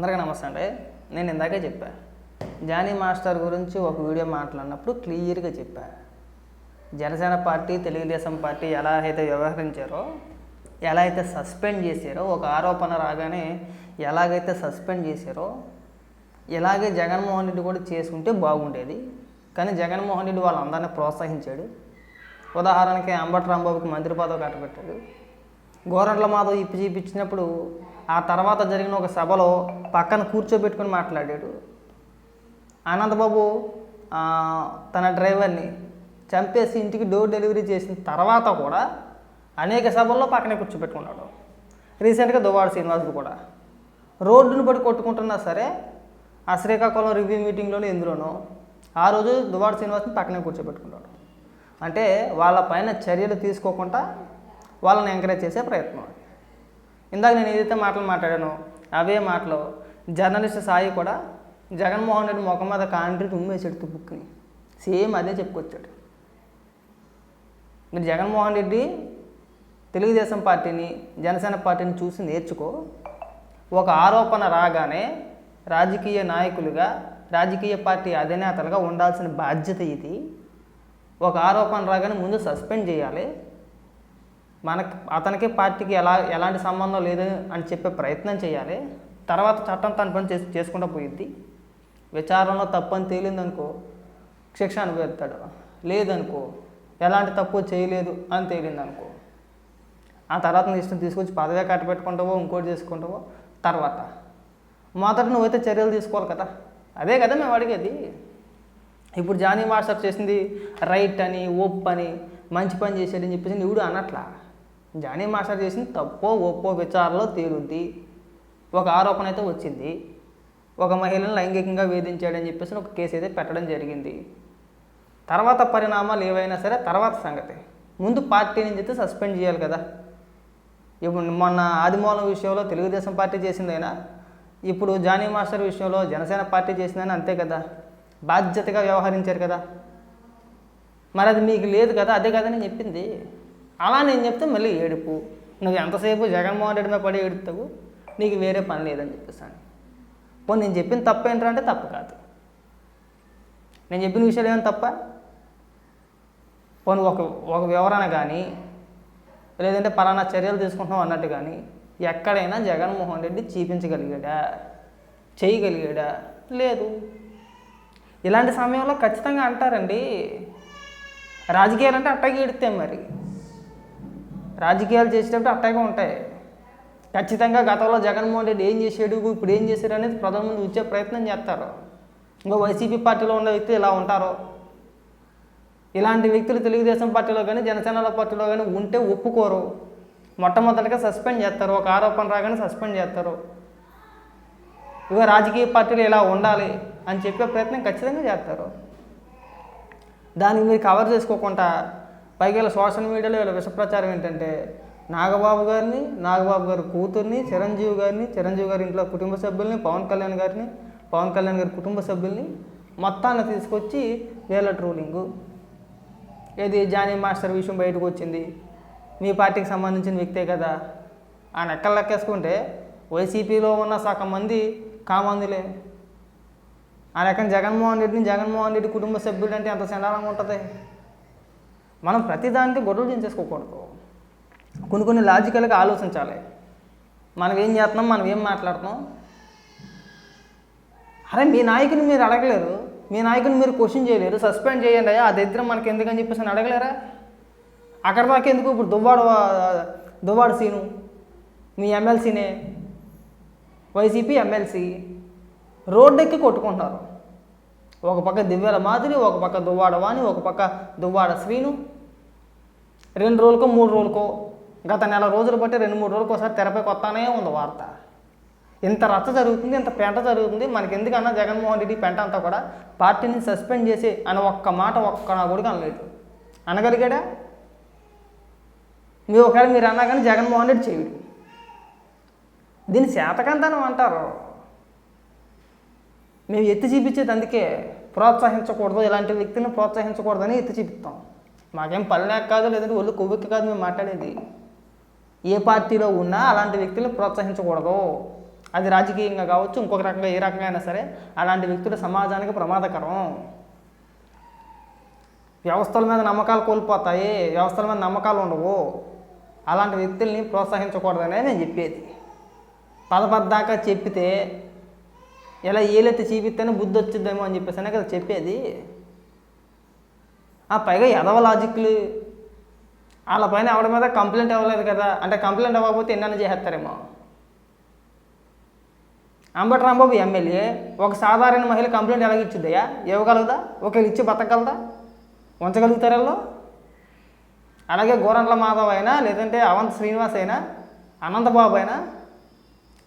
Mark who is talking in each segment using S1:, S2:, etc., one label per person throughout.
S1: అందరికీ నమస్తే అండి. నేను ఇందాకే చెప్పా. జానీ మాస్టర్ గురించి ఒక వీడియో మాట్లాడినప్పుడు క్లియర్గా చెప్పా. జనసేన పార్టీ తెలుగుదేశం పార్టీ ఎలా అయితే వ్యవహరించారో ఎలా అయితే సస్పెండ్ చేశారో ఒక ఆరోపణ రాగానే ఎలాగైతే సస్పెండ్ చేశారో ఇలాగే జగన్మోహన్ రెడ్డి కూడా చేసుకుంటే బాగుండేది. కానీ జగన్మోహన్ రెడ్డి వాళ్ళందరినీ ప్రోత్సహించాడు. ఉదాహరణకి అంబటి రాంబాబుకి మంత్రి పదవి కట్టబెట్టాడు. గోరంట్ల మాధవ్ ఇప్పి చూపించినప్పుడు ఆ తర్వాత జరిగిన ఒక సభలో పక్కన కూర్చోబెట్టుకుని మాట్లాడాడు. ఆనందబాబు తన డ్రైవర్ని చంపేసి ఇంటికి డోర్ డెలివరీ చేసిన తర్వాత కూడా అనేక సభల్లో పక్కనే కూర్చోబెట్టుకున్నాడు. రీసెంట్గా దువాడ శ్రీనివాసుడు కూడా. రోడ్డును పడి కొట్టుకుంటున్నా సరే ఆ శ్రీకాకుళం రివ్యూ మీటింగ్లోనే ఎందులోనో ఆ రోజు దువాడ శ్రీనివాసుని పక్కనే కూర్చోబెట్టుకున్నాడు. అంటే వాళ్ళ పైన చర్యలు తీసుకోకుండా వాళ్ళని ఎంకరేజ్ చేసే ప్రయత్నం. ఇందాక నేను ఏదైతే మాటలు మాట్లాడానో అవే మాటలు జర్నలిస్ట్ సాయి కూడా జగన్మోహన్ రెడ్డి ముఖం మీద కాంట్రీ ఉమ్మేసాడు తుప్పుకుని సేమ్ అదే చెప్పుకొచ్చాడు. మీరు జగన్మోహన్ రెడ్డి తెలుగుదేశం పార్టీని జనసేన పార్టీని చూసి నేర్చుకో. ఒక ఆరోపణ రాగానే రాజకీయ నాయకులుగా రాజకీయ పార్టీ అధినేతలుగా ఉండాల్సిన బాధ్యత ఇది. ఒక ఆరోపణ రాగానే ముందు సస్పెండ్ చేయాలి. మనకి అతనికి పార్టీకి ఎలా ఎలాంటి సంబంధం లేదు అని చెప్పే ప్రయత్నం చేయాలి. తర్వాత చట్టం తన పని చేసు చేసుకుంటూ పోయిద్ది. విచారణలో తప్పు అని తేలిందనుకో శిక్ష అనుభవిస్తాడు. లేదనుకో ఎలాంటి తప్పు చేయలేదు అని తేలిందనుకో. ఆ తర్వాత నీ ఇష్టం తీసుకొచ్చి పదవే కట్టపెట్టుకుంటావో ఇంకోటి చేసుకుంటావో తర్వాత. మొదట నువ్వైతే చర్యలు తీసుకోవాలి కదా. అదే కదా మేము అడిగేది. ఇప్పుడు జానీ మాస్టర్ చేసింది రైట్ అని ఒప్ అని మంచి పని చేశాడని చెప్పేసి నువ్వు అనట్లా. జానీ మాస్టర్ చేసిన తప్పో ఒప్పో విచారణలో తేలుద్ది ఒక ఆరోపణ అయితే వచ్చింది. ఒక మహిళను లైంగికంగా వేధించాడని చెప్పేసి ఒక కేసు అయితే పెట్టడం జరిగింది. తర్వాత పరిణామాలు ఏవైనా సరే తర్వాత సంగతి. ముందు పార్టీ నుంచి అయితే సస్పెండ్ చేయాలి కదా. ఇప్పుడు మొన్న ఆదిమూలం విషయంలో తెలుగుదేశం పార్టీ చేసిందైనా? ఇప్పుడు జానీ మాస్టర్ విషయంలో జనసేన పార్టీ చేసిందని? అంతే కదా. బాధ్యతగా వ్యవహరించారు కదా. మరి అది మీకు లేదు కదా? అదే కదా నేను చెప్పింది. అలా నేను చెప్తే మళ్ళీ ఏడుపు. నువ్వు ఎంతసేపు జగన్మోహన్ రెడ్డి మీద పడి ఏడుతావు నీకు వేరే పని లేదని చెప్పేసాను. పోనీ నేను చెప్పిన తప్పు ఏంటంటే తప్పు కాదు. నేను చెప్పిన విషయాలు ఏమైనా తప్ప? పోనీ ఒక ఒక వివరణ కానీ లేదంటే పలానా చర్యలు తీసుకుంటున్నాం అన్నట్టు కానీ ఎక్కడైనా జగన్మోహన్ రెడ్డి చూపించగలిగాడా? చేయగలిగాడా? లేదు. ఇలాంటి సమయంలో ఖచ్చితంగా అంటారండి. రాజకీయాలు అంటే అట్టాగే మరి. రాజకీయాలు చేసేటప్పుడు అట్టాగే ఉంటాయి. ఖచ్చితంగా గతంలో జగన్మోహన్ రెడ్డి ఏం చేశాడు ఇప్పుడు ఏం చేశాడు అనేది ప్రధానమంత్రి వచ్చే ప్రయత్నం చేస్తారు. ఇంకో వైసీపీ పార్టీలో ఉన్న వ్యక్తులు ఇలా ఉంటారు. ఇలాంటి వ్యక్తులు తెలుగుదేశం పార్టీలో కానీ జనసేనల పార్టీలో కానీ ఉంటే ఒప్పుకోరు. మొట్టమొదటిగా సస్పెండ్ చేస్తారు. ఒక ఆరోపణ రాగానే సస్పెండ్ చేస్తారు. ఇక రాజకీయ పార్టీలు ఇలా ఉండాలి అని చెప్పే ప్రయత్నం ఖచ్చితంగా చేస్తారు. దానికి మీరు కవర్ చేసుకోకుండా పైగా ఇలా సోషల్ మీడియాలో ఇలా విషప్రచారం ఏంటంటే నాగబాబు గారిని నాగబాబు గారి కూతుర్ని చిరంజీవి గారిని చిరంజీవి గారి ఇంట్లో కుటుంబ సభ్యుల్ని పవన్ కళ్యాణ్ గారిని పవన్ కళ్యాణ్ గారి కుటుంబ సభ్యుల్ని మొత్తాన్ని తీసుకొచ్చి వీళ్ళ ట్రోలింగు. ఏది జానీ మాస్టర్ విషయం బయటకు వచ్చింది మీ పార్టీకి సంబంధించిన వ్యక్తే కదా ఆ నెక్కలు లెక్కేసుకుంటే వైసీపీలో ఉన్న సగం మంది కామందులే. ఆ రకం జగన్మోహన్ రెడ్డిని జగన్మోహన్ రెడ్డి కుటుంబ సభ్యులు అంటే ఎంత చండాలంగా ఉంటుంది? మనం ప్రతిదానికి గొడవలు చేసేసుకోకూడదు. కొన్ని కొన్ని లాజికల్గా ఆలోచించాలి. మనం ఏం చేస్తున్నాం మనం ఏం మాట్లాడుతున్నాం? అరే మీ నాయకుని మీరు అడగలేరు. మీ నాయకుని మీరు క్వశ్చన్ చేయలేరు. సస్పెండ్ చేయండి అయ్యా ఆ దరిద్రం మనకి ఎందుకని చెప్పేసి అడగలేరా? అక్కడ దాకా ఎందుకు ఇప్పుడు దువ్వాడు దువ్వాడ సీను? మీ ఎమ్మెల్సీనే? YCP MLC? రోడ్డెక్కి కొట్టుకుంటారు ఒక పక్క దివ్యాల మాదిరి ఒక పక్క దువ్వాడ వాణి ఒక పక్క దువ్వాడ శ్రీను రెండు రోజులకో మూడు రోజులకో గత నెల రోజులు బట్టి రెండు మూడు రోజులకు ఒకసారి తెరపైకి కొత్తనే ఉంది వార్త. ఇంత రచ్చ జరుగుతుంది ఇంత పెంట జరుగుతుంది మనకి ఎందుకన్నా జగన్మోహన్ రెడ్డి పెంట అంతా కూడా పార్టీని సస్పెండ్ చేసి అని ఒక్క మాట ఒక్క నా కొడుకు అనలేదు. అనగలిగాడా? మీరు ఒకవేళ మీరు అన్నా కానీ జగన్మోహన్ రెడ్డి చేయడు. దీన్ని శాతకంతనం అంటారు. మేము ఎత్తి చూపించేది అందుకే ప్రోత్సహించకూడదు ఇలాంటి వ్యక్తిని ప్రోత్సహించకూడదని ఎత్తి చూపిస్తాం. మాకేం పల్లెక కాదు లేదంటే ఒళ్ళు కొవ్వెక్కి కాదు మేము మాట్లాడేది. ఏ పార్టీలో ఉన్నా అలాంటి వ్యక్తులు ప్రోత్సహించకూడదు. అది రాజకీయంగా కావచ్చు ఇంకొక రకంగా ఏ రకంగా అయినా సరే అలాంటి వ్యక్తులు సమాజానికి ప్రమాదకరం. వ్యవస్థల మీద నమ్మకాలు కోల్పోతాయి వ్యవస్థల మీద నమ్మకాలు ఉండవు. అలాంటి వ్యక్తుల్ని ప్రోత్సహించకూడదనే నేను చెప్పేది. పదపద్దాకా చెప్పితే ఇలా ఏలైతే చూపిస్తేనే బుద్ధి వచ్చిద్దేమో అని చెప్పేసి కదా చెప్పేది. ఆ పైగా ఎదవ లాజిక్లు. వాళ్ళ పైన ఎవరి మీద కంప్లైంట్ ఇవ్వలేదు కదా అంటే కంప్లైంట్ అవ్వకపోతే ఎన్నైనా చేసేస్తారేమో. అంబటి రాంబాబు ఎమ్మెల్యే ఒక సాధారణ మహిళ కంప్లైంట్ ఎలాగ ఇచ్చుద్దయ్యా? ఇవ్వగలదా? ఒకరు ఇచ్చి బతకగలదా? ఉంచగలుగుతారు వాళ్ళు? అలాగే గోరంట్ల మాధవ్ అయినా లేదంటే అవంత్ శ్రీనివాస్ అయినా అనంతబాబు అయినా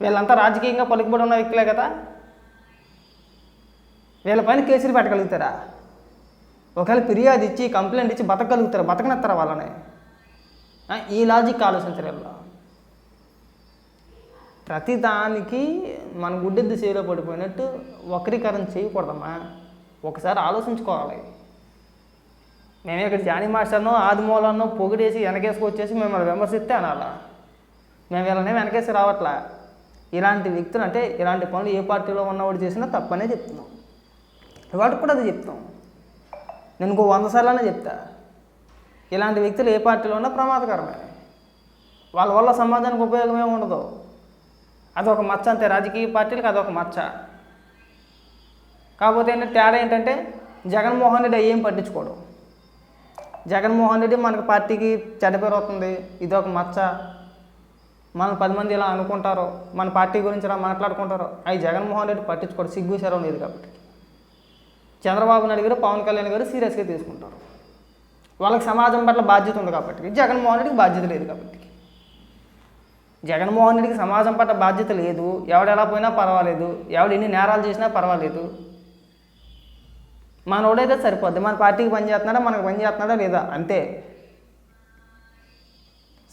S1: వీళ్ళంతా రాజకీయంగా పలుకుబడి ఉన్న వ్యక్తులే కదా. వీళ్ళపైన కేసులు పెట్టగలుగుతారా? ఒకవేళ ఫిర్యాదు ఇచ్చి కంప్లైంట్ ఇచ్చి బతకగలుగుతారు బతకనెత్తారు వాళ్ళని? ఈ లాజిక్ ఆలోచించరు వీళ్ళు ప్రతి దానికి మన గుడ్డెద్దు చేలో పడిపోయినట్టు వక్రీకరణ చేయకూడదమ్మా. ఒకసారి ఆలోచించుకోవాలి. మేము ఇక్కడ జానీ మాస్టర్నో ఆదిమూలన్నో పొగిడేసి వెనకేసుకొచ్చేసి మిమ్మల్ని విమర్శిస్తే అనాలా? మేము వీళ్ళని వెనకేసి రావట్లా? ఇలాంటి వ్యక్తులు అంటే ఇలాంటి పనులు ఏ పార్టీలో ఉన్నవాడు చేసినా తప్పనే చెప్తున్నాం. వాటికి కూడా అది చెప్తాం. నేను ఇంకో వంద సార్లనే చెప్తా. ఇలాంటి వ్యక్తులు ఏ పార్టీలో ఉన్నా ప్రమాదకరమే. వాళ్ళ వల్ల సమాజానికి ఉపయోగమే ఉండదు. అదొక మచ్చ అంతే. రాజకీయ పార్టీలకు అదొక మచ్చ. కాకపోతే ఏంటంటే తేడా ఏంటంటే జగన్మోహన్ రెడ్డి ఏం పట్టించుకోడు. జగన్మోహన్ రెడ్డి మనకి పార్టీకి చెడ్డ పేరు అవుతుంది ఇది ఒక మచ్చ. మన పది మంది ఇలా అనుకుంటారో. మన పార్టీ గురించి ఇలా మాట్లాడుకుంటారో. అవి జగన్మోహన్ రెడ్డి పట్టించుకోడు. సిగ్గు శరం లేదు కాబట్టి. చంద్రబాబు నాయుడు గారు పవన్ కళ్యాణ్ గారు సీరియస్గా తీసుకుంటారు. వాళ్ళకి సమాజం పట్ల బాధ్యత ఉంది కాబట్టి జగన్మోహన్ రెడ్డికి బాధ్యత లేదు కాబట్టి. జగన్మోహన్ రెడ్డికి సమాజం పట్ల బాధ్యత లేదు. ఎవడు ఎలా పోయినా పర్వాలేదు. ఎవడు ఎన్ని నేరాలు చేసినా పర్వాలేదు. మనోడైతే సరిపోద్ది. మన పార్టీకి పనిచేస్తున్నాడా మనకు పనిచేస్తున్నాడా లేదా? అంతే.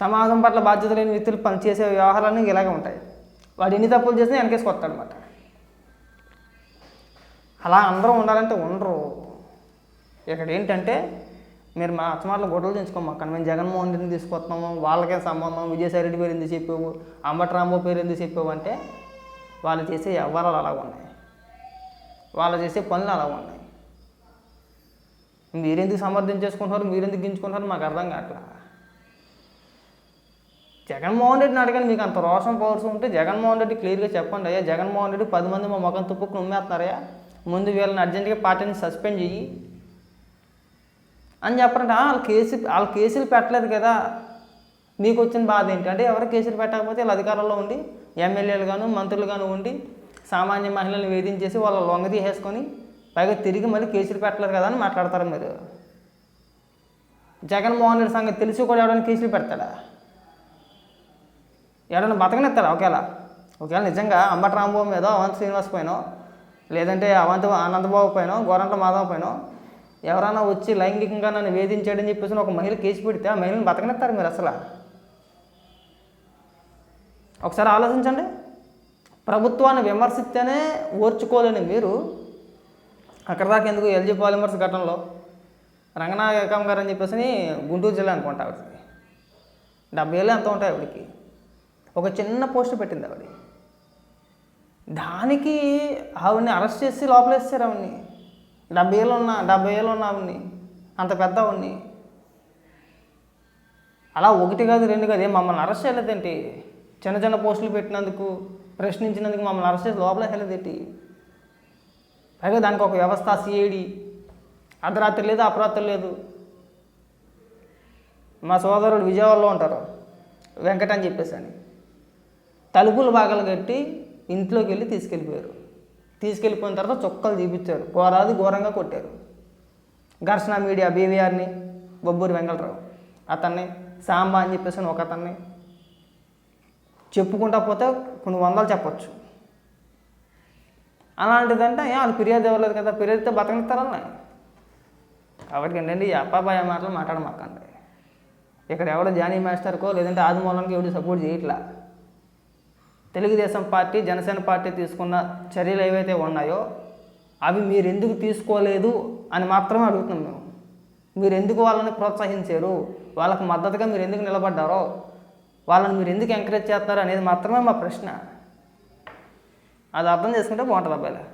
S1: సమాజం పట్ల బాధ్యత లేని వ్యక్తులు పనిచేసే వ్యవహారాలు ఇలాగే ఉంటాయి. వాడు ఎన్ని తప్పులు చేసినా వెనకేసుకొస్తాడు అనమాట అలా అందరూ ఉండాలంటే ఉండరు. ఇక్కడ ఏంటంటే మీరు మా అచ్చమాటలు గొడవలు తెచ్చుకోమాకండి మేము జగన్మోహన్ రెడ్డిని తీసుకొస్తున్నాము. వాళ్ళకే సంబంధం? విజయసాయి రెడ్డి పేరు ఎందుకు చెప్పావు? అంబటి పేరు ఎందుకు చెప్పావు అంటే వాళ్ళు చేసే వ్యవహారాలు అలా ఉన్నాయి. వాళ్ళు చేసే పనులు అలా ఉన్నాయి. మీరెందుకు సమర్థించేసుకుంటున్నారు మీరెందుకు గించుకుంటున్నారు మాకు అర్థం కావట్లా. జగన్మోహన్ రెడ్డిని అడగండి మీకు అంత రోషం పవర్స్ ఉంటే జగన్మోహన్ రెడ్డి క్లియర్గా చెప్పండి అయ్యా. జగన్మోహన్ రెడ్డి పది మంది మా ముఖం తుప్పుకు ఉమ్మేస్తున్నారయ్యా. ముందు వీళ్ళని అర్జెంటుగా పార్టీని సస్పెండ్ చెయ్యి. అని చెప్పారంటే వాళ్ళు కేసు వాళ్ళు కేసులు పెట్టలేదు కదా. మీకు వచ్చిన బాధ ఏంటి? అంటే ఎవరు కేసులు పెట్టకపోతే వీళ్ళు అధికారంలో ఉండి ఎమ్మెల్యేలు గాను మంత్రులు గాను ఉండి సామాన్య మహిళలను వేధించేసి వాళ్ళ లొంగ తీసేసుకొని పైగా తిరిగి మళ్ళీ కేసులు పెట్టలేదు కదా అని మాట్లాడతారు మీరు. జగన్మోహన్ రెడ్డి సంగతి తెలిసి కూడా ఎవరైనా కేసులు పెడతాడా? ఎవరైనా బతకనిస్తాడా ఒకేలా ఒకవేళ నిజంగా అంబటి రాంబాబు మీద అవంత్ శ్రీనివాస్ పైన లేదంటే అవంత ఆనందబాబు పైన గోరంట మాధవ పైన ఎవరైనా వచ్చి లైంగికంగా నన్ను వేధించాడని చెప్పేసి ఒక మహిళ కేసు పెడితే ఆ మహిళని బతకనిస్తారు మీరు అసలు? ఒకసారి ఆలోచించండి. ప్రభుత్వాన్ని విమర్శిస్తేనే ఓర్చుకోలేని మీరు అక్కడ దాకా ఎందుకు ఎల్జీ పాలిమర్స్ ఘటనలో? రంగనాయకం గారు అని చెప్పేసి గుంటూరు జిల్లా అనుకుంటా ఆవిడకి డెబ్బై ఏళ్ళు ఎంత ఉంటాయి ఆవిడకి. ఒక చిన్న పోస్ట్ పెట్టింది ఆవిడ. దానికి ఆవిడని అరెస్ట్ చేసి లోపలేస్తారు ఆవిడ్ని. డెబ్బై ఏళ్ళు ఉన్న డెబ్బై ఏళ్ళు ఉన్న ఆవిడ్ని. అంత పెద్ద ఆవిడ్ని. అలా ఒకటి కాదు రెండు కాదు. ఏం మమ్మల్ని అరెస్ట్ చేయలేదేంటి? చిన్న చిన్న పోస్టులు పెట్టినందుకు ప్రశ్నించినందుకు మమ్మల్ని అరెస్ట్ చేసి లోపల వెళ్ళదేంటి పైగా దానికి ఒక వ్యవస్థ సిఐడి. అర్ధరాత్రి లేదు అపరాత్రి లేదు. మా సోదరుడు విజయవాడలో ఉంటారు. వెంకట అని చెప్పేసి అని. తలుపులు బాగలు కట్టి ఇంట్లోకి వెళ్ళి తీసుకెళ్ళిపోయారు. తీసుకెళ్ళిపోయిన తర్వాత చొక్కలు చూపించారు ఘోరాది ఘోరంగా కొట్టారు. ఘర్షణ మీడియా బీవీఆర్ని బొబ్బూరి వెంకటరావు అతన్ని సాంబా అని చెప్పేసి అని ఒక అతన్ని చెప్పుకుంటా పోతే కొన్ని వందలు చెప్పచ్చు. అలాంటిదంటే ఏ వాళ్ళు ఫిర్యాదు ఇవ్వలేదు కదా? ఫిర్యాదు ఇస్తే కాబట్టి ఏంటంటే ఈ అప్పాబాయ మాటలు మాట్లాడమాకండి. ఇక్కడ ఎవడో జానీ మాస్టర్కో లేదంటే ఆదిమూలంకి ఎవడు సపోర్ట్ చేయట్లా? తెలుగుదేశం పార్టీ జనసేన పార్టీ తీసుకున్న చర్యలు ఏవైతే ఉన్నాయో అవి మీరు ఎందుకు తీసుకోలేదు అని మాత్రమే అడుగుతున్నాం మేము. మీరు ఎందుకు వాళ్ళని ప్రోత్సహించారు? వాళ్ళకి మద్దతుగా మీరు ఎందుకు నిలబడ్డారో? వాళ్ళని మీరు ఎందుకు ఎంకరేజ్ చేస్తారు అనేది మాత్రమే మా ప్రశ్న. అది అర్థం చేసుకుంటే బాగుంటుంది అబ్బాయిలా.